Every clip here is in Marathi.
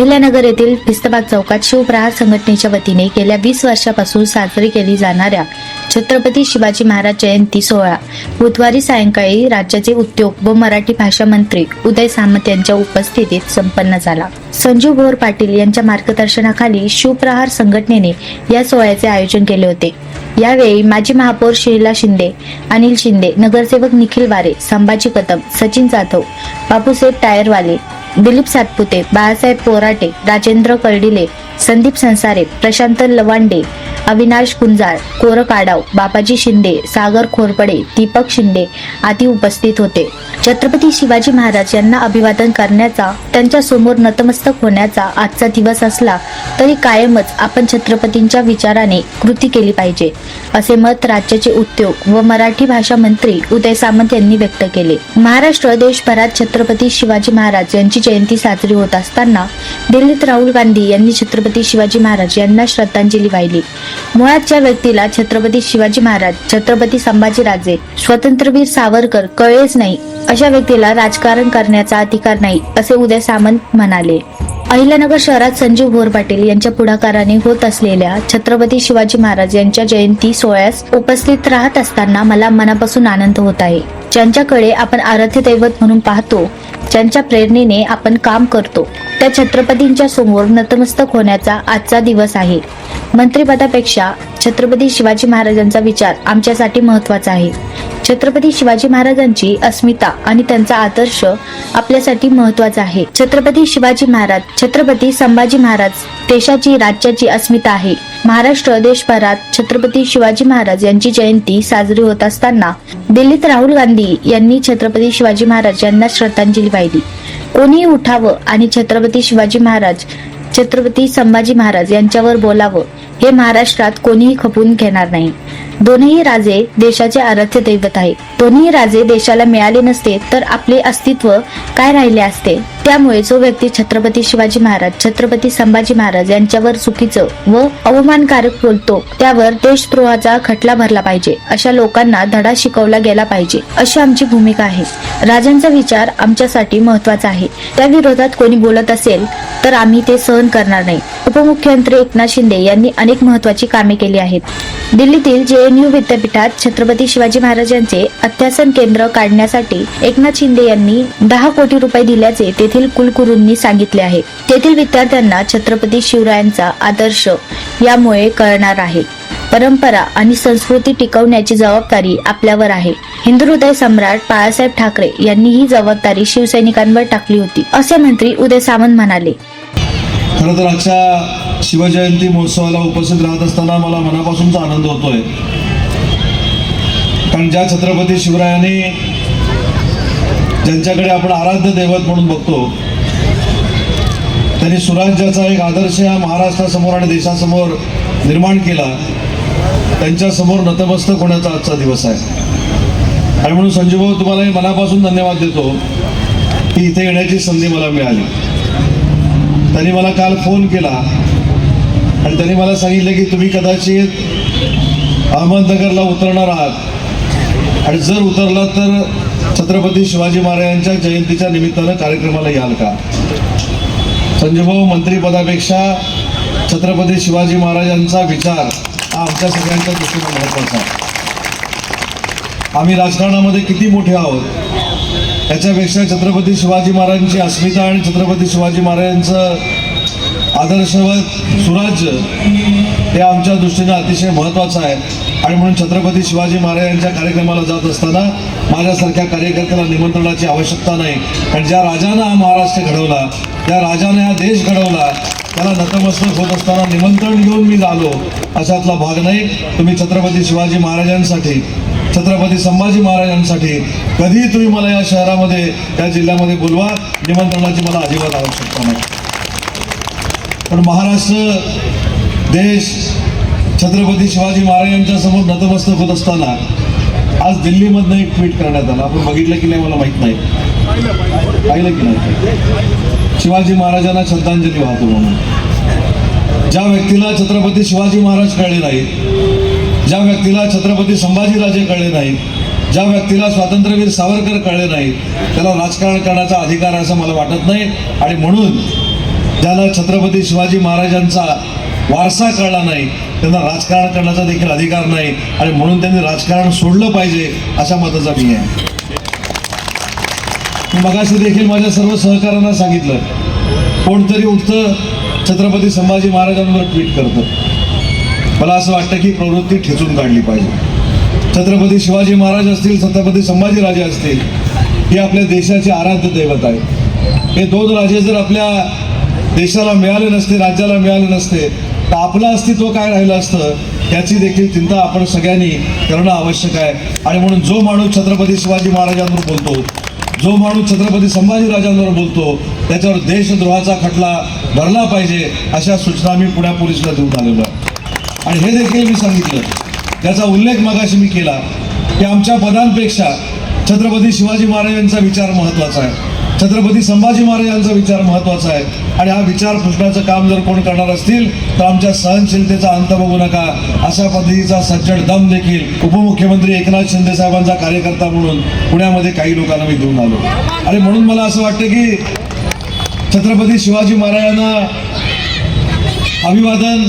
अहिल्यानगर येथील पिस्तबाग चौकात शिवप्रहार संघटनेच्या वतीने गेल्या वीस वर्षापासून साजरी केली जाणाऱ्या छत्रपती शिवाजी महाराज जयंती सोहळा बुधवारी सायंकाळी राज्याचे उद्योग व मराठी भाषा मंत्री उदय सामंत यांच्या उपस्थितीत संपन्न झाला. संजू भोर पाटील यांच्या मार्गदर्शनाखाली शिवप्रहार संघटनेने या सोहळ्याचे आयोजन केले होते. यावेळी माजी महापौर शीला शिंदे अनिल शिंदे नगरसेवक निखिल वारे संभाजी कदम सचिन जाधव बापूसाहेब टायरवाले दिलीप सातपुते बाळासाहेब पोराटे राजेंद्र कर्डिले संदीप संसारे प्रशांत लवांडे अविनाश कुंजाळ कोरक आडाव बाबाजी शिंदे सागर खोरपडे दीपक शिंदे आदी उपस्थित होते. छत्रपती शिवाजी महाराज यांना अभिवादन करण्याचा त्यांच्यासमोर नतमस्तक होण्याचा आजचा दिवस असला तरी कायमच आपण छत्रपतींच्या विचाराने कृती केली पाहिजे असे मत राज्याचे उद्योग व मराठी भाषा मंत्री उदय सामंत यांनी व्यक्त केले. महाराष्ट्र देशभरात छत्रपती शिवाजी महाराज यांची जयंती साजरी होत असताना दिल्लीत राहुल गांधी यांनी छत्रपती शिवाजी महाराज यांना श्रद्धांजली वाहिली. मुळात ज्या व्यक्तीला छत्रपती शिवाजी महाराज छत्रपती संभाजीराजे स्वतंत्रवीर सावरकर कळलेच नाही अशा व्यक्तीला राजकारण करण्याचा अधिकार नाही असे उदय सामंत म्हणाले. अहिल्यानगर शहरात संजीव भोर पाटील यांच्या पुढाकाराने होत असलेल्या छत्रपती शिवाजी महाराज यांच्या जयंती सोहळ्यास उपस्थित राहत असताना मला मनापासून आनंद होत आहे. ज्यांच्याकडे आपण आराध्य दैवत म्हणून पाहतो ज्यांच्या प्रेरणेने आपण काम करतो त्या छत्रपतींच्या समोर नतमस्तक होण्याचा आजचा दिवस आहे. मंत्रिपदापेक्षा छत्रपती शिवाजी महाराजांचा विचार आमच्यासाठी महत्त्वाचा आहे. छत्रपती शिवाजी महाराजांची अस्मिता आणि त्यांचा आदर्श आपल्यासाठी महत्त्वाचा आहे. छत्रपती शिवाजी महाराज छत्रपती संभाजी महाराज देशाची राज्याची अस्मिता आहे. महाराष्ट्र देशभरात छत्रपती शिवाजी महाराज यांची जयंती साजरी होत असताना दिल्लीत राहुल गांधी यांनी छत्रपती शिवाजी महाराज यांना श्रद्धांजली वाहिली. कोणी उठावं आणि छत्रपती शिवाजी महाराज छत्रपती संभाजी महाराज यांच्यावर बोलावं हे महाराष्ट्रात कोणीही खपून घेणार नाही. दोन्ही राजे देशाचे आराध्य दैवत आहे दोन्ही राजे देशाला मिळाले नसते तर आपले अस्तित्व काय राहिले असते? त्यामुळे जो व्यक्ती छत्रपती शिवाजी महाराज छत्रपती संभाजी महाराज यांच्यावर चुकीचं व अवमानकारक बोलतो त्यावर देशद्रोहाचा खटला भरला पाहिजे. अशा लोकांना धडा शिकवला गेला पाहिजे. अशी आमची भूमिका आहे. राजांचा विचार आमच्यासाठी महत्त्वाचा आहे. त्या विरोधात कोणी बोलत असेल तर आम्ही ते सहन करणार नाही. उपमुख्यमंत्री एकनाथ शिंदे यांनी अनेक महत्वाची कामे केली आहेत. दिल्लीतील जेएनयू विद्यापीठात छत्रपती शिवाजी महाराज यांचे अध्यासन केंद्र काढण्यासाठी एकनाथ शिंदे यांनी दहा कोटी रुपये दिल्याचे तेथील कुलगुरूंनी सांगितले आहे. तेथील विद्यार्थ्यांना छत्रपती शिवरायांचा आदर्श यामुळे कळणार आहे. परंपरा आणि संस्कृती टिकवण्याची जबाबदारी आपल्यावर आहे. हिंदू हृदय सम्राट बाळासाहेब ठाकरे यांनी ही जबाबदारी शिवसैनिकांवर टाकली होती असे मंत्री उदय सामंत म्हणाले. खरं तर आजच्या शिवजयंती महोत्सवाला उपस्थित राहत असताना मला मनापासूनचा आनंद होतोय. कारण ज्या छत्रपती शिवरायांनी ज्यांच्याकडे आपण आराध्य दैवत म्हणून बघतो त्यांनी सुराज्याचा एक आदर्श या महाराष्ट्रासमोर आणि देशासमोर निर्माण केला त्यांच्यासमोर नतमस्तक होण्याचा आजचा दिवस आहे. आणि म्हणून संजूभाऊ तुम्हालाही मनापासून धन्यवाद देतो की इथे येण्याची संधी मला मिळाली. त्यांनी मला काल फोन केला. आणि त्यांनी मला सांगितलं की तुम्ही कदाचित अहमदनगरला उतरणार आहात. आणि जर उतरला तर छत्रपती शिवाजी महाराजांच्या जयंतीच्या निमित्तानं कार्यक्रमाला याल का? संजयभाऊ मंत्रिपदापेक्षा छत्रपती शिवाजी महाराजांचा विचार हा आमच्या सगळ्यांच्या दृष्टीने महत्त्वाचा आम्ही राजकारणामध्ये किती मोठे आहोत? त्याच्यापेक्षा छत्रपती शिवाजी महाराजांची अस्मिता आणि छत्रपती शिवाजी महाराजांचं आदर्शवत सुराज्य हे आमच्या दृष्टीनं अतिशय महत्त्वाचं आहे. आणि म्हणून छत्रपती शिवाजी महाराजांच्या कार्यक्रमाला जात असताना माझ्यासारख्या कार्यकर्त्याला निमंत्रणाची आवश्यकता नाही. कारण ज्या राजानं हा महाराष्ट्र घडवला ज्या राजाने हा देश घडवला त्याला नतमस्तक होत असताना निमंत्रण घेऊन मी आलो अशातला भाग नाही. तुम्ही छत्रपती शिवाजी महाराजांसाठी छत्रपती संभाजी महाराजांसाठी कधीही तुम्ही मला या शहरामध्ये या जिल्ह्यामध्ये बोलवा. निमंत्रणाची मला अजिबात आवश्यकता नाही. पण महाराष्ट्र देश छत्रपती शिवाजी महाराजांच्या समोर नतमस्तक होत असताना आज दिल्लीमधनं एक ट्विट करण्यात आला. आपण बघितलं की नाही मला माहीत नाही. पाहिलं की नाही? शिवाजी महाराजांना श्रद्धांजली वाहतो म्हणून. ज्या व्यक्तीला छत्रपती शिवाजी महाराज कळले नाहीत ज्या व्यक्तीला छत्रपती संभाजीराजे कळले नाहीत ज्या व्यक्तीला स्वातंत्र्यवीर सावरकर कळले नाहीत त्याला राजकारण करण्याचा अधिकार आहे असं मला वाटत नाही. आणि म्हणून ज्याला छत्रपती शिवाजी महाराजांचा वारसा कळला नाही त्यांना राजकारण करण्याचा देखील अधिकार नाही. आणि म्हणून त्यांनी राजकारण सोडलं पाहिजे अशा मताचा मी आहे. मी मगाशी देखील माझ्या सर्व सहकाऱ्यांना सांगितलं कोणतरी उठतं छत्रपती संभाजी महाराजांवर ट्विट करतं. मला असं वाटतं की प्रवृत्ती ठेचून काढली पाहिजे. छत्रपती शिवाजी महाराज असतील छत्रपती संभाजीराजे असतील हे आपल्या देशाचे आराध्य दैवत आहे हे दोन राजे जर आपल्या देशाला मिळाले नसते राज्याला मिळाले नसते तर आपलं अस्तित्व काय राहिलं असतं याची देखील चिंता आपण सगळ्यांनी करणं आवश्यक आहे. आणि म्हणून जो माणूस छत्रपती शिवाजी महाराजांवर बोलतो जो माणूस छत्रपती संभाजीराजांवर बोलतो त्याच्यावर देशद्रोहाचा खटला भरला पाहिजे अशा सूचना मी पुण्या पोलिसला देऊन आलेलो आहे. आणि हे देखील मी सांगितलं. त्याचा उल्लेख मगाशी मी केला की आमच्या पदांपेक्षा छत्रपती शिवाजी महाराजांचा विचार महत्त्वाचा आहे. छत्रपती संभाजी महाराजांचा विचार महत्त्वाचा आहे. आणि हा विचार पुसण्याचं काम जर कोण करणार असतील तर आमच्या सहनशीलतेचा अंत बघू नका. अशा पद्धतीचा सज्जड दम देखील उपमुख्यमंत्री एकनाथ शिंदे साहेबांचा कार्यकर्ता म्हणून पुण्यामध्ये काही लोकांना मी घेऊन आलो. आणि म्हणून मला असं वाटतं की छत्रपती शिवाजी महाराजांना अभिवादन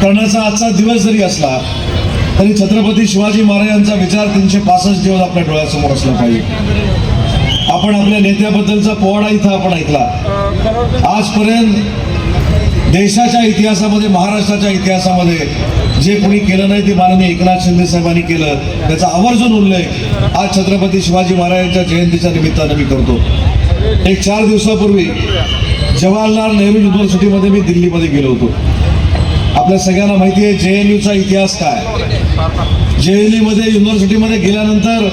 करण्याचा आजचा दिवस जरी असला तरी छत्रपती शिवाजी महाराजांचा विचार तीनशे पासष्ट दिवस आपल्या डोळ्यासमोर असला पाहिजे. आपण आपल्या नेत्याबद्दलचा पोवाडा इथं आपण ऐकला. आजपर्यंत देशाच्या इतिहासामध्ये महाराष्ट्राच्या इतिहासामध्ये जे कोणी केलं नाही ते माननीय एकनाथ शिंदे साहेबांनी केलं. त्याचा आवर्जून उल्लेख आज छत्रपती शिवाजी महाराजांच्या जयंतीच्या निमित्तानं मी करतो. एक चार दिवसापूर्वी जवाहरलाल नेहरू युनिव्हर्सिटीमध्ये मी दिल्लीमध्ये गेलो होतो. आपल्या सगळ्यांना माहिती आहे जे एन यूचा इतिहास काय? जे एन यूमध्ये युनिव्हर्सिटीमध्ये गेल्यानंतर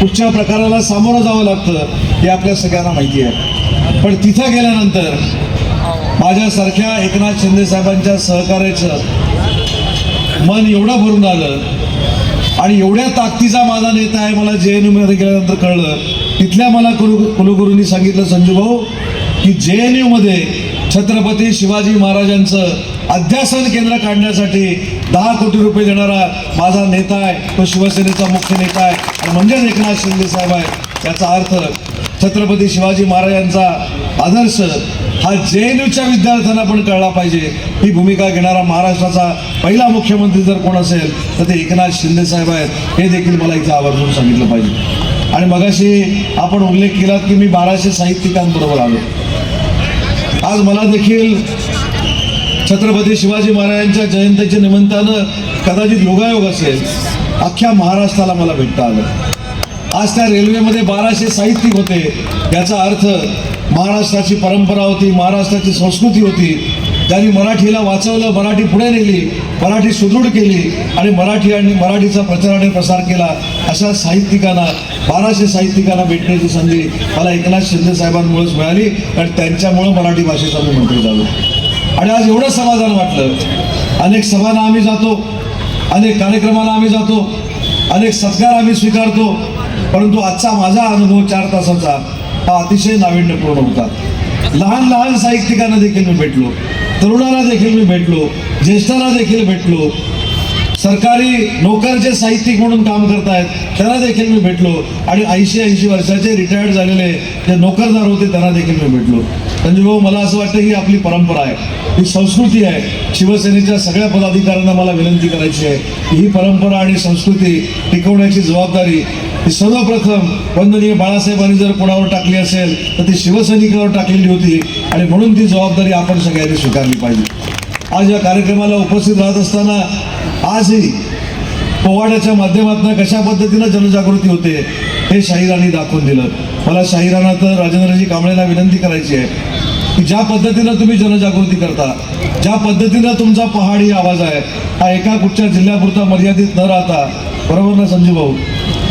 कुठच्या प्रकाराला सामोरं जावं लागतं हे आपल्या सगळ्यांना माहिती आहे. पण तिथं गेल्यानंतर माझ्यासारख्या एकनाथ शिंदे साहेबांच्या सहकार्याचं मन एवढं भरून आलं आणि एवढ्या ताकदीचा माझा नेता आहे मला जे एन यूमध्ये गेल्यानंतर कळलं. तिथल्या मला कुलु कुलगुरूंनी सांगितलं संजू भाऊ की जे एन यूमध्ये छत्रपती शिवाजी महाराजांचं अध्यासन केंद्र काढण्यासाठी दहा कोटी रुपये देणारा माझा नेता आहे तो शिवसेनेचा मुख्य नेता आहे आणि म्हणजेच एकनाथ शिंदे साहेब आहे याचा अर्थ छत्रपती शिवाजी महाराजांचा आदर्श हा जे एन यूच्या विद्यार्थ्यांना पण कळला पाहिजे. ही भूमिका घेणारा महाराष्ट्राचा पहिला मुख्यमंत्री जर कोण असेल तर ते एकनाथ शिंदे साहेब आहेत. हे देखील मला इथं आवर्जून सांगितलं पाहिजे. आणि मगाशी आपण उल्लेख केलात की मी बाराशे साहित्यिकांबरोबर आलो. आज मला देखील छत्रपती शिवाजी महाराजांच्या जयंतीच्या निमित्तानं कदाचित योगायोग असेल अख्ख्या महाराष्ट्राला मला भेटता आलं. आज त्या रेल्वेमध्ये बाराशे साहित्यिक होते याचा अर्थ महाराष्ट्राची परंपरा होती महाराष्ट्राची संस्कृती होती. ज्यांनी मराठीला वाचवलं मराठी पुढे नेली मराठी सुदृढ केली आणि मराठी आणि मराठीचा प्रचार आणि प्रसार केला अशा साहित्यिकांना बाराशे साहित्यिकांना भेटण्याची संधी मला एकनाथ शिंदे साहेबांमुळेच मिळाली आणि त्यांच्यामुळं मराठी भाषेचा मी मंत्री झालो. आणि आज एवढं समाधान वाटलं. अनेक सभांना आम्ही जातो अनेक कार्यक्रमांना आम्ही जातो अनेक सत्कार आम्ही स्वीकारतो परंतु आजचा माझा अनुभव चार तासाचा हा अतिशय नाविन्यपूर्ण होता. लहान लहान साहित्यिकांना देखील मी भेटलो तरुणाला देखील मी भेटलो ज्येष्ठाला देखील भेटलो. सरकारी नोकर जे साहित्यिक म्हणून काम करतायत त्यांना देखील मी भेटलो. आणि ऐंशी ऐंशी वर्षाचे रिटायर्ड झालेले जे नोकरदार होते त्यांना देखील मी भेटलो. संजय भाऊ मला असं वाटतं ही आपली परंपरा आहे. ही संस्कृती आहे. शिवसेनेच्या सगळ्या पदाधिकाऱ्यांना मला विनंती करायची आहे की ही परंपरा आणि संस्कृती टिकवण्याची जबाबदारी ही सर्वप्रथम वंदनीय बाळासाहेबांनी जर कोणावर टाकली असेल तर ती शिवसैनिकावर टाकलेली होती आणि म्हणून ती जबाबदारी आपण सगळ्यांनी स्वीकारली पाहिजे. आज या कार्यक्रमाला उपस्थित राहत असताना आजही पोवाड्याच्या माध्यमातून कशा पद्धतीनं जनजागृती होते हे शाहिरांनी दाखवून दिलं. मला शाहिरांना तर राजेंद्रजी कांबळेला विनंती करायची आहे की ज्या पद्धतीनं तुम्ही जनजागृती करता ज्या पद्धतीनं तुमचा पहाडी आवाज आहे हा एका कुठच्या जिल्ह्यापुरता मर्यादित न राहता बरोबर ना संजू भाऊ?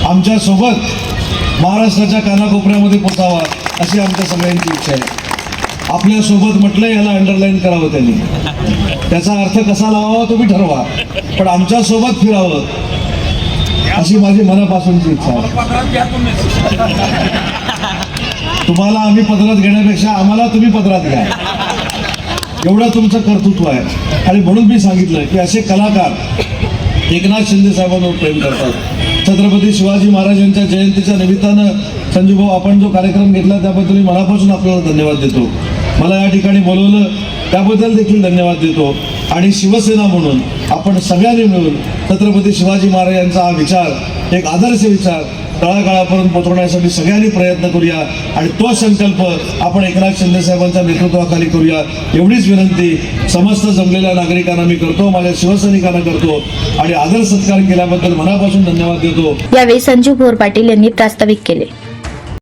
आमच्यासोबत महाराष्ट्राच्या कानाकोपऱ्यामध्ये पोचावा अशी आमच्या सगळ्यांची इच्छा आहे. आपल्यासोबत म्हटलं याला अंडरलाईन करावं त्यांनी. त्याचा अर्थ कसा लावावा तुम्ही ठरवा. पण आमच्यासोबत फिरावं अशी माझी मनापासूनची इच्छा आहे. तुम्हाला आम्ही पदरात घेण्यापेक्षा आम्हाला तुम्ही पदरात घ्या. एवढं तुमचं कर्तृत्व आहे. आणि म्हणून मी सांगितलं की असे कलाकार एकनाथ शिंदे साहेबांवर प्रेम करतात. छत्रपती शिवाजी महाराजांच्या जयंतीच्या निमित्तानं संजूभाऊ आपण जो कार्यक्रम घेतला त्याबद्दल मी मनापासून आपल्याला धन्यवाद देतो. मला या ठिकाणी बोलवलं. त्याबद्दल देखील धन्यवाद देतो. आणि शिवसेना म्हणून आपण सगळ्यांनी मिळून छत्रपती शिवाजी महाराज यांचा हा विचार एक आदर्श विचार तळागाळापर्यंत पोहोचवण्यासाठी सगळ्यांनी प्रयत्न करूया. आणि तो संकल्प आपण एकनाथ शिंदे साहेबांच्या नेतृत्वाखाली करूया. एवढीच विनंती समस्त जमलेल्या नागरिकांना मी करतो माझ्या शिवसैनिकांना करतो. आणि आदर सत्कार केल्याबद्दल मनापासून धन्यवाद देतो. यावेळी संजीव भोर पाटील यांनी प्रास्ताविक केले.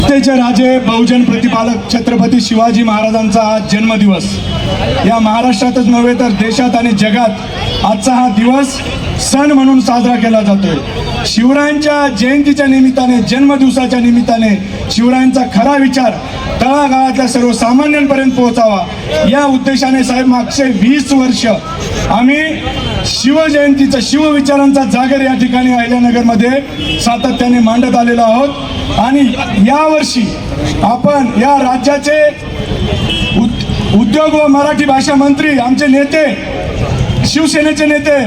सत्तेचे राजे बहुजन प्रतिपालक छत्रपती शिवाजी महाराजांचा आज जन्मदिवस. या महाराष्ट्रातच नव्हे तर देशात आणि जगात आजचा हा दिवस सण म्हणून साजरा केला जातोय. शिवरायांच्या जयंतीच्या निमित्ताने जन्मदिवसाच्या निमित्ताने शिवरायांचा खरा विचार तळागाळातल्या सर्वसामान्यांपर्यंत पोहोचावा. या उद्देशाने साहेब मागचे वीस वर्ष आम्ही शिवजयंतीचा शिवविचारांचा जागर या ठिकाणी अहिल्यानगरमध्ये सातत्याने मांडत आलेलो आहोत. आणि यावर्षी आपण या राज्याचे उद- उद्योग व मराठी भाषा मंत्री आमचे नेते शिवसेनेचे नेते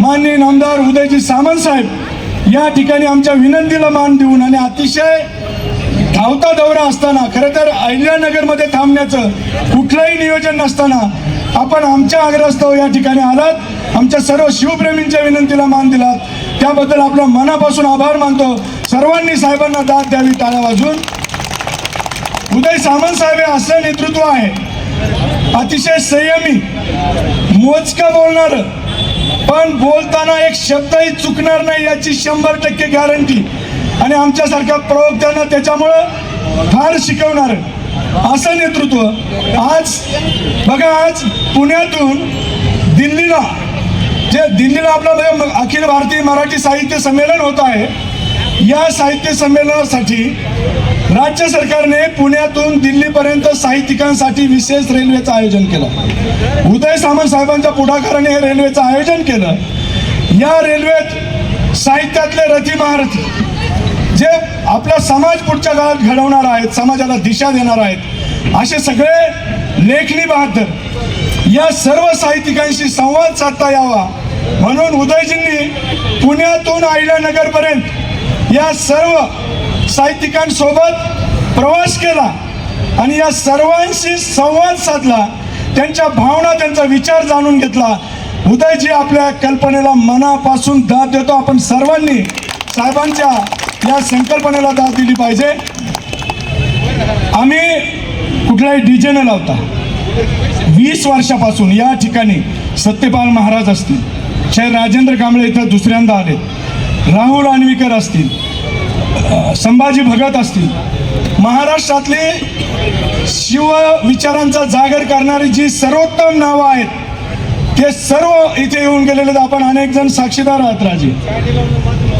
माननीय नामदार उदयजी सामंत साहेब या ठिकाणी आमच्या विनंतीला मान देऊन आणि अतिशय धावता दौरा असताना खरं तर अहिल्यानगरमध्ये थांबण्याचं कुठलंही नियोजन नसताना आपण आमच्या आग्रहास्तव या ठिकाणी आलात. आमच्या सर्व शिवप्रेमींच्या विनंतीला मान दिलात. त्याबद्दल आपलं मनापासून आभार मानतो. सर्वांनी साहेबांना दाद द्यावी टाळ्या वाजून उदय सामंत साहेब हे असं नेतृत्व आहे अतिशय संयमी मोजकं बोलणार पण बोलताना एक शब्दही चुकणार नाही याची शंभर टक्के गॅरंटी आणि आमच्यासारख्या प्रवक्त्यांना त्याच्यामुळं फार शिकवणार. असं नेतृत्व आज बघा आज पुण्यातून दिल्लीला जे दिल्लीला आपलं अखिल भारतीय मराठी साहित्य संमेलन होत आहे या साहित्य संमेलनासाठी राज्य सरकारने पुण्यातून दिल्लीपर्यंत साहित्यिकांसाठी विशेष रेल्वेचं आयोजन केलं. उदय सामंत साहेबांच्या पुढाकाराने हे रेल्वेचं आयोजन केलं. या रेल्वेत साहित्यातले रथी महारथी जे आपला समाज पुढच्या काळात घडवणार आहेत समाजाला दिशा देणार आहेत असे सगळे लेखणी बहादर या सर्व साहित्यिकांशी संवाद साधता यावा म्हणून उदयजींनी पुण्यातून अहिल्यानगरपर्यंत या सर्व साहित्यिकांसोबत प्रवास केला आणि या सर्वांशी संवाद साधला त्यांच्या भावना त्यांचा विचार जाणून घेतला. उदयजी आपल्या कल्पनेला मनापासून दाद देतो. आपण सर्वांनी साहेबांच्या या संकल्पनेला दाद दिली पाहिजे. आम्ही कुठलाही डीजे न लावता वीस वर्षापासून या ठिकाणी सत्यपाल महाराज असतील शाहीर राजेंद्र कांबळे इथं दुसऱ्यांदा आले राहुल आणवीकर असतील संभाजी भगत असतील. महाराष्ट्रातली शिव विचारांचा जागर करणारी जी सर्वोत्तम नावं आहेत ते सर्व इथे येऊन गेलेले आपण अनेक जण साक्षीदार आहात राजे.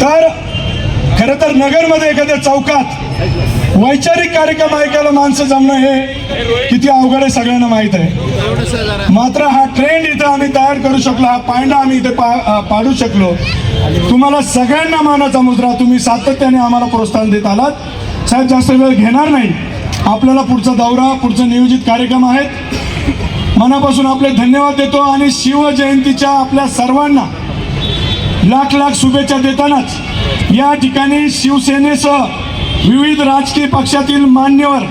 तर खरं तर नगरमध्ये एखाद्या चौकात वैचारिक कार्यक्रम ऐकायला माणसं जमणं हे किती अवघड आहे सगळ्यांना माहीत आहे. मात्र हा आम्ही तयार करू शकलो हा पायंडा आम्ही इथे पा पाडू शकलो. तुम्हाला सगळ्यांना मानाचा मुद्रा तुम्ही सातत्याने आम्हाला प्रोत्साहन देत आलात. साहेब जास्त वेळ घेणार नाही. आपल्याला पुढचा दौरा पुढचं नियोजित कार्यक्रम आहेत. मनापासून आपले धन्यवाद देतो आणि शिवजयंतीच्या आपल्या सर्वांना लाख लाख शुभेच्छा देतानाच या ठिकाणी शिवसेनेसह विविध राजकीय पक्षातील मान्यवर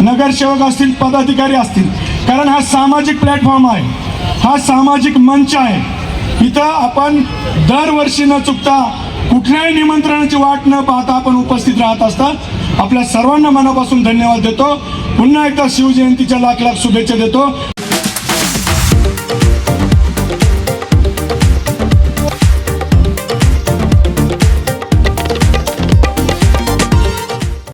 नगरसेवक असतील पदाधिकारी असतील. कारण हा सामाजिक प्लॅटफॉर्म आहे. हा सामाजिक मंच आहे. इथं आपण दरवर्षी न चुकता कुठल्याही निमंत्रणाची वाट न पाहता आपण उपस्थित राहत असतात. आपल्या सर्वांना मनापासून धन्यवाद देतो. पुन्हा एकदा शिवजयंतीच्या लाख लाख शुभेच्छा देतो.